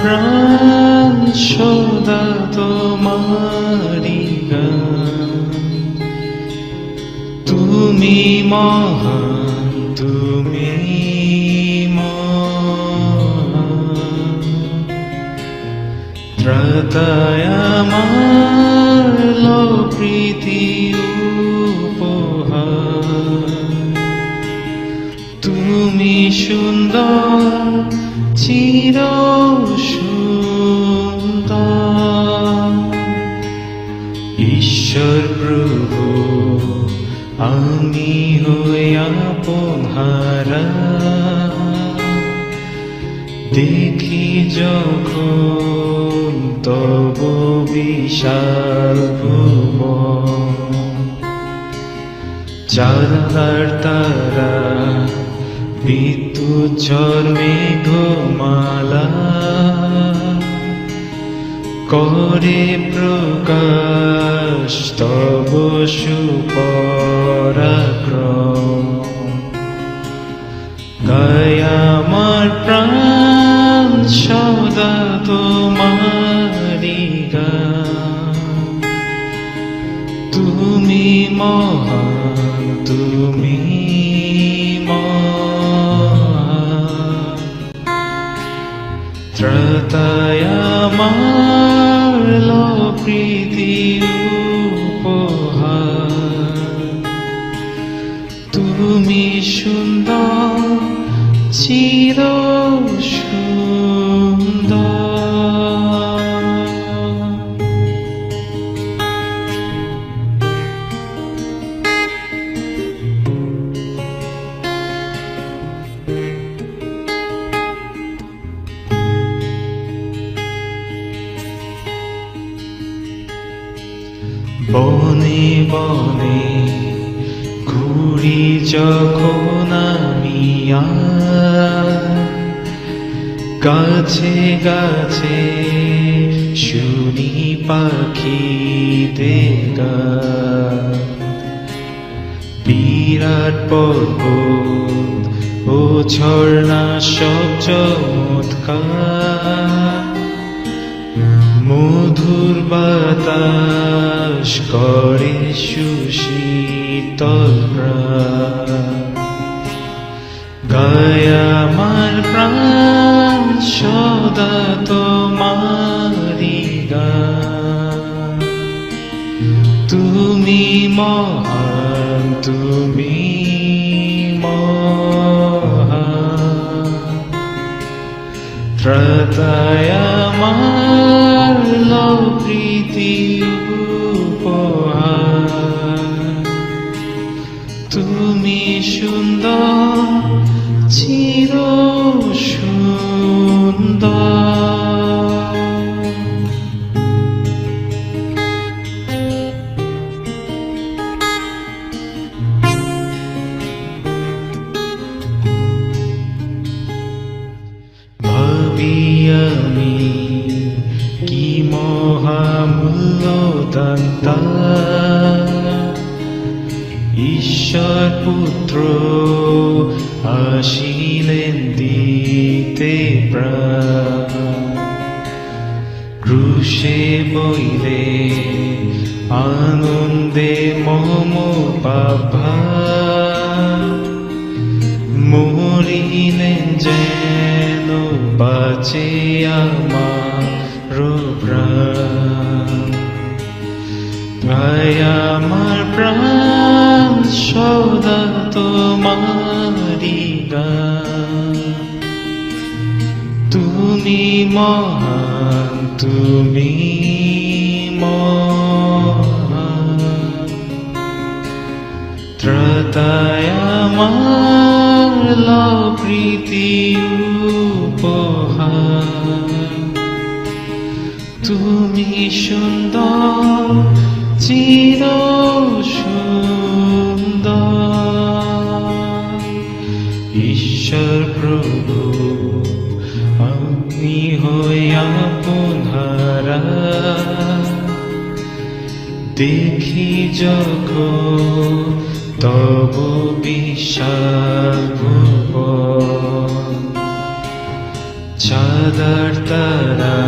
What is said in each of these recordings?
প্রাণ সদা তোমারি তুমি মহান তুমি ত্রাতায় আমার প্রীতি উপহার। তুমি সুন্দর চির সুন্দর ঈশ্বর প্রভু আমি হইয়া পোহারা দেখি যখন তব বিশাল ভুবন চাঁদার তারা বিদ্যুৎ ঝড় মেঘমালা করে প্রকাশ, তব সুপরাক্রম। গায় আমার প্রাণ, সদা তোমারি গান। তুমি মহান বনে বনে ঘুরি যখন আমি গাছে গাছে শুনি পাখি বিরাট পর্বত ও ঝর্ণা সব চমৎকার। মধুর বাতাস করে সুশীতল আমার প্রাণ সদা তোমারি গান। তুমি মহান তুমি মহান। ত্রাতায় আমি কি মহামূল্য দান্তা ঈশ্বর পুত্র আসিলেন দিতে ক্রুশে বইলে আনন্দে মম বাবা মরিলেন যেন বাঁচে আমার প্রাণ ভাই আমার প্রাণ তোমারি তুমি মহান তুমি মহান ত্রাতায় আমার প্রীতি উপহার। তুমি সুন্দর চির সুন্দর ঈশ্বর প্রভু, আমি হইয়া পুনরা দেখি যখন তব বিশাল চাঁদার তারা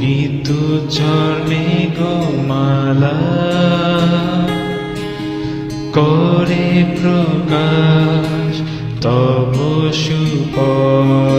বিদ্যুৎ ঝর্মে গোমালা করে প্রকাশ তব সুপরাক্রম।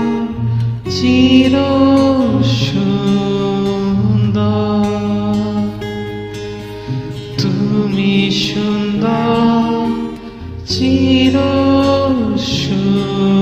চির সুন্দর তুমি সুন্দর চির সুন্দর